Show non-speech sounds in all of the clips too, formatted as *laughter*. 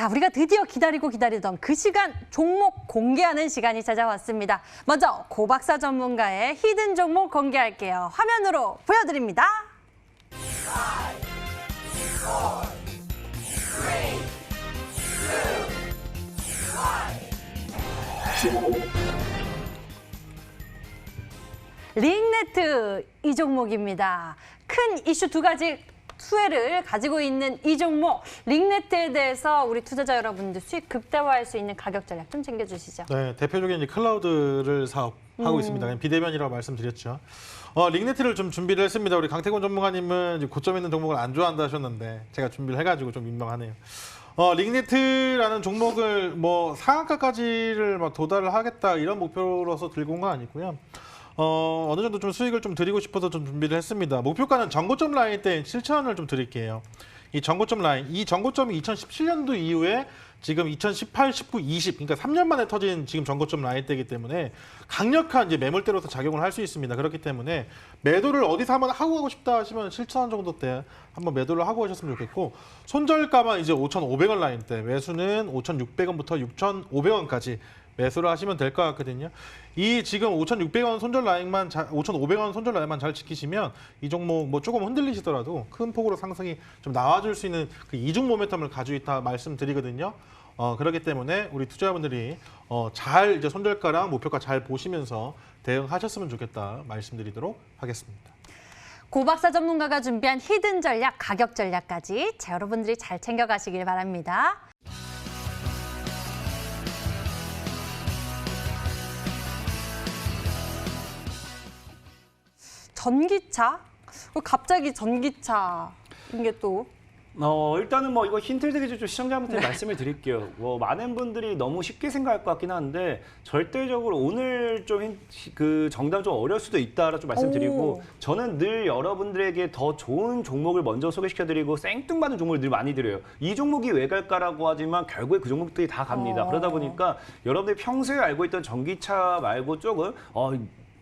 자, 우리가 드디어 기다리고 기다리던 그 시간 종목 공개하는 시간이 찾아왔습니다. 먼저 고 박사 전문가의 히든 종목 공개할게요. 화면으로 보여드립니다. 링네트 이 종목입니다. 큰 이슈 두 가지 수혜를 가지고 있는 이 종목 링네트에 대해서 우리 투자자 여러분들 수익 극대화할 수 있는 가격 전략 좀 챙겨주시죠. 네, 대표적인 이제 클라우드를 사업 하고 있습니다. 그냥 비대면이라고 말씀드렸죠. 어, 링네트를 좀 준비를 했습니다. 우리 강태곤 전문가님은 고점 있는 종목을 안 좋아한다 하셨는데 제가 준비를 해가지고 좀 민망하네요. 어, 링네트라는 종목을 뭐 상한가까지를 막 도달을 하겠다 이런 목표로서 들고 온 건 아니고요. 어, 어느 정도 좀 수익을 좀 드리고 싶어서 좀 준비를 했습니다. 목표가는 전고점 라인 때 7천원을 좀 드릴게요. 이 전고점 라인, 이 전고점이 2017년도 이후에 지금 2018, 19, 20, 그러니까 3년 만에 터진 지금 전고점 라인 때이기 때문에 강력한 이제 매물대로서 작용을 할 수 있습니다. 그렇기 때문에 매도를 어디서 한번 하고 가고 싶다 하시면 7,000원 정도 때 한번 매도를 하고 가셨으면 좋겠고 손절가만 이제 5,500원 라인 때 매수는 5,600원부터 6,500원까지 매수를 하시면 될 것 같거든요. 이 지금 5,600원 손절 라인만 잘, 5,500원 손절 라인만 잘 지키시면 이 종목 뭐 조금 흔들리시더라도 큰 폭으로 상승이 좀 나와줄 수 있는 그 이중 모멘텀을 가지고 있다 말씀드리거든요. 어, 그렇기 때문에 우리 투자자분들이 어, 잘 이제 손절가랑 목표가 잘 보시면서 대응하셨으면 좋겠다 말씀드리도록 하겠습니다. 고박사 전문가가 준비한 히든 전략, 가격 전략까지 자, 여러분들이 잘 챙겨가시길 바랍니다. 전기차? 어, 갑자기 전기차 이게 또 어, 일단은 뭐 이거 힌트를 드리기 좀 시청자분들 네. 말씀을 드릴게요. 뭐 많은 분들이 너무 쉽게 생각할 것 같긴 한데 절대적으로 오늘 좀 그 정답 좀 어려울 수도 있다라 좀 말씀드리고 오. 저는 늘 여러분들에게 더 좋은 종목을 먼저 소개시켜 드리고 생뚱맞은 종목을 늘 많이 드려요. 이 종목이 왜 갈까라고 하지만 결국에 그 종목들이 다 갑니다. 어. 그러다 보니까 여러분들이 평소에 알고 있던 전기차 말고 조금 어,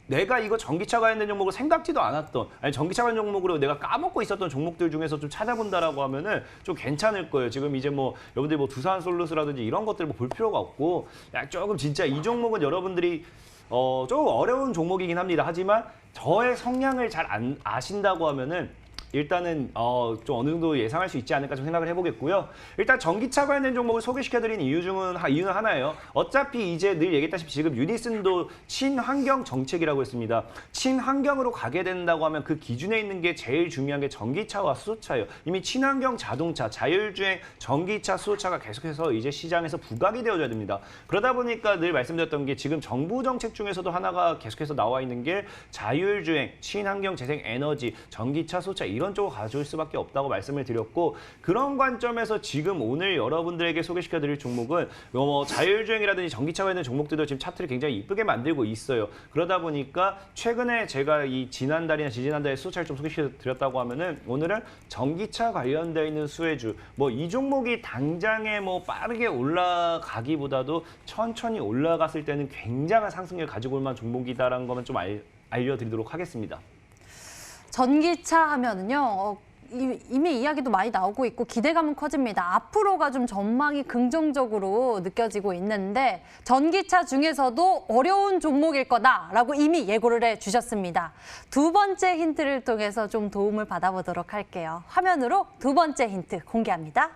내가 이거 전기차가 있는 종목을 생각지도 않았던 아니 전기차가 있는 종목으로 내가 까먹고 있었던 종목들 중에서 좀 찾아본다라고 하면은 좀 괜찮을 거예요. 지금 이제 뭐 여러분들이 뭐 두산 솔루스라든지 이런 것들 뭐 볼 필요가 없고 야 조금 진짜 이 종목은 여러분들이 어 조금 어려운 종목이긴 합니다. 하지만 저의 성향을 잘 안 아신다고 하면은 일단은 어, 좀 어느 정도 예상할 수 있지 않을까 좀 생각을 해보겠고요. 일단 전기차 관련 종목을 소개시켜드린 이유 중은 하, 이유는 하나예요. 어차피 이제 늘 얘기했다시피 지금 유니슨도 친환경 정책이라고 했습니다. 친환경으로 가게 된다고 하면 그 기준에 있는 게 제일 중요한 게 전기차와 수소차예요. 이미 친환경 자동차, 자율주행, 전기차, 수소차가 계속해서 이제 시장에서 부각이 되어져야 됩니다. 그러다 보니까 늘 말씀드렸던 게 지금 정부 정책 중에서도 하나가 계속해서 나와 있는 게 자율주행, 친환경 재생 에너지, 전기차, 수소차 이런 쪽을 가져올 수밖에 없다고 말씀을 드렸고 그런 관점에서 지금 오늘 여러분들에게 소개시켜 드릴 종목은 뭐 자율주행이라든지 전기차가 있는 종목들도 지금 차트를 굉장히 이쁘게 만들고 있어요. 그러다 보니까 최근에 제가 이 지난달이나 지지난달에 수차를 좀 소개시켜 드렸다고 하면은 오늘은 전기차 관련되어 있는 수혜주 뭐 이 종목이 당장에 뭐 빠르게 올라가기보다도 천천히 올라갔을 때는 굉장한 상승률 가지고 올 만한 종목이다라는 것만 좀 알, 알려드리도록 하겠습니다. 전기차 하면은요. 어, 이- 이미 이야기도 많이 나오고 있고 기대감은 커집니다. 앞으로가 좀 전망이 긍정적으로 느껴지고 있는데 전기차 중에서도 어려운 종목일 거다라고 이미 예고를 해 주셨습니다. 두 번째 힌트를 통해서 좀 도움을 받아보도록 할게요. 화면으로 두 번째 힌트 공개합니다.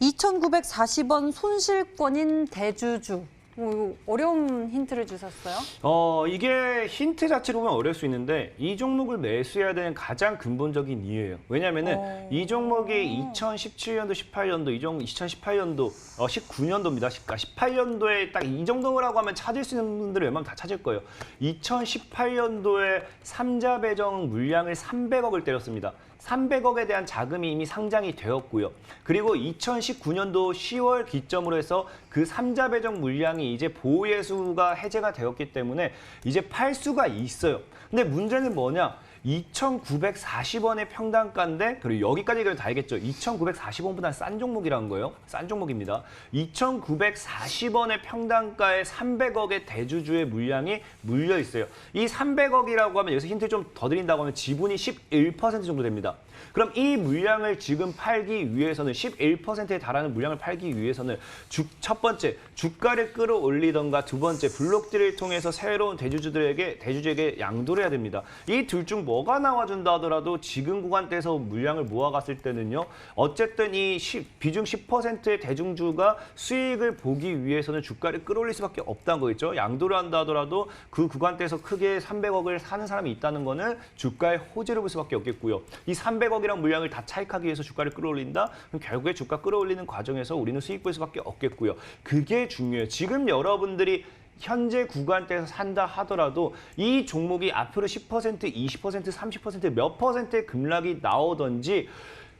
(2940원) 손실권인 대주주 오, 이거 어려운 힌트를 주셨어요. 어, 이게 힌트 자체로 보면 어려울 수 있는데 이 종목을 매수해야 되는 가장 근본적인 이유예요. 왜냐면은 어. 이 종목이 2017년도, 18년도, 이 종목 2018년도, 어, 19년도입니다. 18년도에 딱 이 정도라고 하면 찾을 수 있는 분들은 웬만하면 다 찾을 거예요. 2018년도에 삼자 배정 물량을 300억을 때렸습니다. 300억에 대한 자금이 이미 상장이 되었고요. 그리고 2019년도 10월 기점으로 해서 그 삼자 배정 물량이 이제 보호예수가 해제가 되었기 때문에 이제 팔 수가 있어요. 근데 문제는 뭐냐? 2,940원의 평단가인데 그리고 여기까지 다 알겠죠. 2,940원보다 싼 종목이라는 거예요. 싼 종목입니다. 2,940원의 평단가에 300억의 대주주의 물량이 물려 있어요. 이 300억이라고 하면 여기서 힌트 좀 더 드린다고 하면 지분이 11% 정도 됩니다. 그럼 이 물량을 지금 팔기 위해서는 11%에 달하는 물량을 팔기 위해서는 주, 첫 번째 주가를 끌어올리던가 두 번째 블록들을 통해서 새로운 대주주들에게 대주주에게 양도를 해야 됩니다. 이 둘 중 뭐가 나와준다 하더라도 지금 구간대에서 물량을 모아갔을 때는요. 어쨌든 이 10, 비중 10%의 대중주가 수익을 보기 위해서는 주가를 끌어올릴 수밖에 없다는 거겠죠. 양도를 한다 하더라도 그 구간대에서 크게 300억을 사는 사람이 있다는 거는 주가의 호재를 볼 수밖에 없겠고요. 이 300억 이란 물량을 다 차익하기 위해서 주가를 끌어올린다? 그럼 결국에 주가 끌어올리는 과정에서 우리는 수익 볼 수밖에 없겠고요. 그게 중요해요. 지금 여러분들이 현재 구간대에서 산다 하더라도 이 종목이 앞으로 10%, 20%, 30%몇 퍼센트의 급락이 나오든지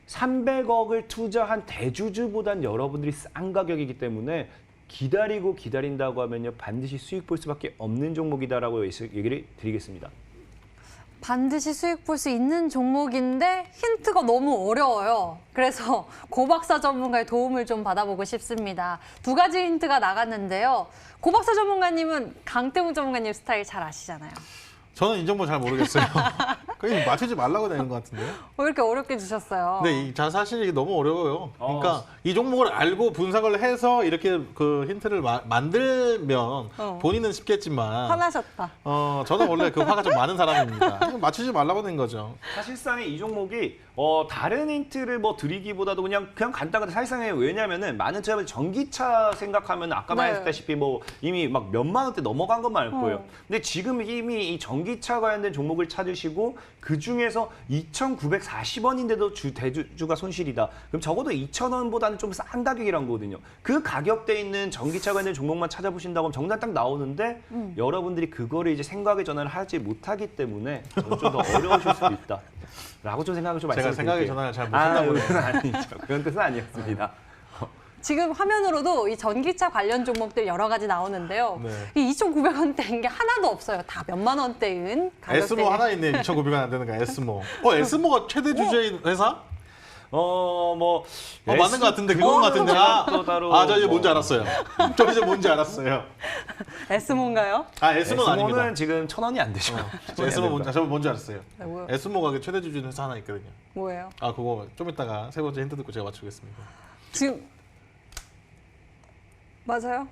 300억을 투자한 대주주보단 여러분들이 싼 가격이기 때문에 기다리고 기다린다고 하면요 반드시 수익 볼 수밖에 없는 종목이다라고 얘기를 드리겠습니다. 반드시 수익 볼 수 있는 종목인데 힌트가 너무 어려워요. 그래서 *laughs* 고박사 전문가의 도움을 좀 받아보고 싶습니다. 두 가지 힌트가 나갔는데요. 고박사 전문가님은 강태웅 전문가님 스타일 잘 아시잖아요. 저는 이 정보 잘 모르겠어요. *laughs* 그냥 맞추지 말라고 되는 것 같은데요. *laughs* 왜 이렇게 어렵게 주셨어요? 근데 이, 자, 사실 이게 너무 어려워요. 어. 그러니까 이 종목을 알고 분석을 해서 이렇게 그 힌트를 마- 만들면 어. 본인은 쉽겠지만 화나셨다. 어, 저는 원래 그 화가 좀 많은 사람입니다. *laughs* 맞추지 말라고 된 거죠. 사실상의 이 종목이 어, 다른 힌트를 뭐 드리기보다도 그냥 그냥 간단하게 사실상에 왜냐면은 많은 투자자들 전기차 생각하면 아까 네. 말했다시피 뭐 이미 막 몇만 원대 넘어간 것만 알 거예요. 어. 근데 지금 이미 이 전기차 관련된 종목을 찾으시고 그 중에서 2,940원인데도 주 대주주가 손실이다. 그럼 적어도 2,000원보다는 좀 싼 가격이란 거거든요. 그 가격대에 있는 전기차 관련 종목만 찾아보신다고 하면 정답 딱 나오는데 음. 여러분들이 그거를 이제 생각의 전환을 하지 못하기 때문에 좀 더 어려우실 수도 있다. 라고 좀 생각을 좀 제가 말씀드릴게요. 생각의 전환을 잘 아, 못했나 보네요. 그건 아니죠. 그런 뜻은 아니었습니다. 지금 화면으로도 이 전기차 관련 종목들 여러 가지 나오는데요. 네. 이 2,900원대인 게 하나도 없어요. 다 몇만 원대인 가격대. 에스모 하나 있네. 2,900원 안 되는 거 에스모. 어, 에스모가 최대 주주인 회사? 어, 뭐. 어, 맞는 것 같은데 그건 것 같은데. 아, 또 따로 아, 저 이제 뭐. 뭔지 알았어요. 저 이제 뭔지 알았어요. 에스모인가요? 아, 에스모는 아닙니다. 에스모는 지금 천 원이 안 되죠. 저 에스모 뭔지, 저 뭔지 알았어요. 네, 뭐요? 에스모가 그 최대 주주인 회사 하나 있거든요. 뭐예요? 아, 그거 좀 이따가 세 번째 힌트 듣고 제가 맞추겠습니다. 지금 맞아요?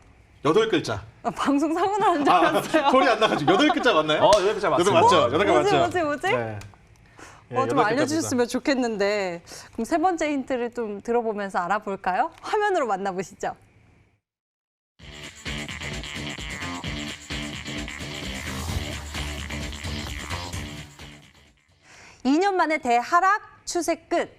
여덟 글자. 아, 방송 사고 나는 줄 아, 알았어요. 소리 안 나가지고 여덟 글자 맞나요? 어, 여덟 글자 여덟 맞습니다. 맞죠? 여덟 개 뭐지, 맞죠? 뭐지, 뭐지? 네. 예, 어, 좀 여덟 알려주셨으면 좋겠는데 그럼 세 번째 힌트를 좀 들어보면서 알아볼까요? 화면으로 만나보시죠. 이년 만에 대하락 추세 끝.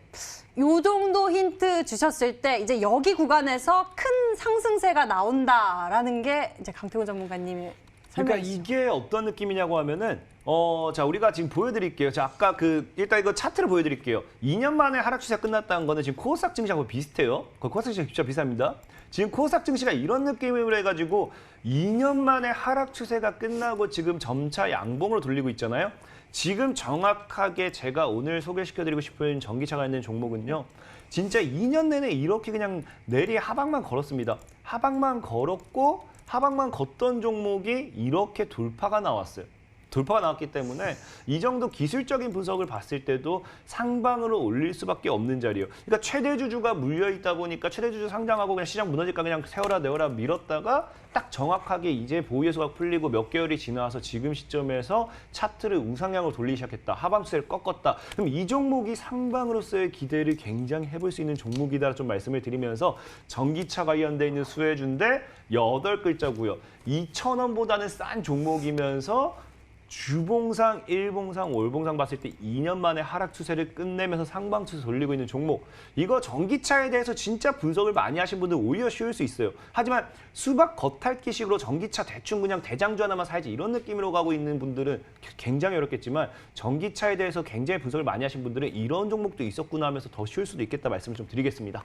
요 정도 힌트 주셨을 때 이제 여기 구간에서 큰 상승세가 나온다라는 게 이제 강태호 전문가님이 그러니까. 이게 어떤 느낌이냐고 하면은 어, 자, 우리가 지금 보여드릴게요. 자, 아까 그, 일단 이거 차트를 보여드릴게요. 2년 만에 하락 추세가 끝났다는 거는 지금 코스닥 증시하고 비슷해요. 그 코스닥 증시 진짜 비슷합니다. 지금 코스닥 증시가 이런 느낌으로 해가지고 2년 만에 하락 추세가 끝나고 지금 점차 양봉으로 돌리고 있잖아요. 지금 정확하게 제가 오늘 소개시켜드리고 싶은 전기차가 있는 종목은요. 진짜 2년 내내 이렇게 그냥 내리 하방만 걸었습니다. 하방만 걸었고 하방만 걷던 종목이 이렇게 돌파가 나왔어요. 돌파가 나왔기 때문에 이 정도 기술적인 분석을 봤을 때도 상방으로 올릴 수밖에 없는 자리예요. 그러니까 최대 주주가 물려 있다 보니까 최대 주주 상장하고 그냥 시장 무너질까 그냥 세워라 내워라 밀었다가 딱 정확하게 이제 보유예수가 풀리고 몇 개월이 지나서 지금 시점에서 차트를 우상향으로 돌리기 시작했다. 하방수를 꺾었다. 그럼 이 종목이 상방으로서의 기대를 굉장히 해볼 수 있는 종목이다 좀 말씀을 드리면서 전기차 관련돼 있는 수혜주인데 여덟 글자고요. 2,000원보다는 싼 종목이면서 주봉상, 일봉상, 월봉상 봤을 때 2년 만에 하락 추세를 끝내면서 상방 추세 돌리고 있는 종목. 이거 전기차에 대해서 진짜 분석을 많이 하신 분들 오히려 쉬울 수 있어요. 하지만 수박 겉핥기식으로 전기차 대충 그냥 대장주 하나만 사야지 이런 느낌으로 가고 있는 분들은 굉장히 어렵겠지만 전기차에 대해서 굉장히 분석을 많이 하신 분들은 이런 종목도 있었구나 하면서 더 쉬울 수도 있겠다 말씀을 좀 드리겠습니다.